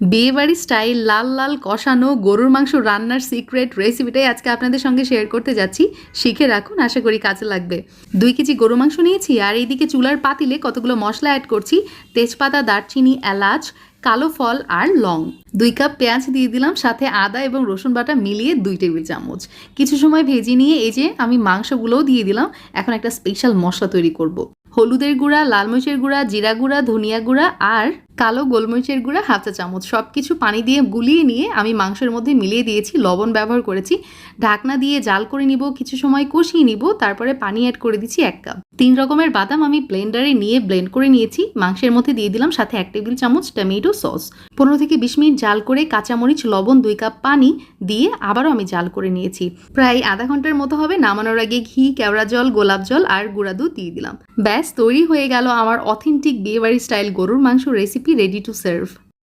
বিয়েবাড়ি স্টাইল, লাল লাল, কষানো, গরুর মাংস রান্নার সিক্রেট রেসিপিটাই আজকে আপনাদের সঙ্গে শেয়ার করতে যাচ্ছি। শিখে রাখুন, আশা করি কাজে লাগবে। দুই কেজি গরু মাংস নিয়েছি আর এইদিকে চুলার পাতিলে কতগুলো মশলা অ্যাড করছি। তেজপাতা, দারচিনি, এলাচ, কালো ফল আর লং। দুই কাপ পেঁয়াজ দিয়ে দিলাম, সাথে আদা এবং রসুন বাটা মিলিয়ে দুই টেবিল চামচ। কিছু সময় ভেজে নিয়ে এই যে আমি মাংসগুলোও দিয়ে দিলাম, এখন একটা স্পেশাল মশলা তৈরি করব। হলুদের গুঁড়া, লাল গুঁড়া, জিরা গুঁড়া, ধনিয়া গুঁড়া আর কালো গোলমরিচের গুঁড়া, হাফ চা চামচ। সব কিছু পানি দিয়ে গুলিয়ে নিয়ে আমি মাংসের মধ্যে মিলিয়ে দিয়েছি, লবণ ব্যবহার করেছি। ঢাকনা দিয়ে জাল করে নিব, কিছু সময় কষিয়ে নিব, তারপরে পানি অ্যাড করে দিচ্ছি এক কাপ তিন রকমের বাদাম আমি ব্লেন্ডারে নিয়ে ব্লেন্ড করে নিয়েছি। মাংসের মধ্যে দিয়ে দিলাম সাথে এক টেবিল চামচ টমেটো সস পনেরো থেকে বিশ মিনিট জাল করে কাঁচামরিচ, লবণ দুই কাপ পানি দিয়ে আবারও আমি জাল করে নিয়েছি। প্রায় আধা ঘণ্টার মতো হবে, নামানোর আগে ঘি, কেওড়া জল, গোলাপ জল আর গুঁড়া দুধ দিয়ে দিলাম। ব্যাস, তৈরি হয়ে গেল আমার অথেন্টিক বিয়েবাড়ি স্টাইল গরুর মাংস recipe Be ready to serve.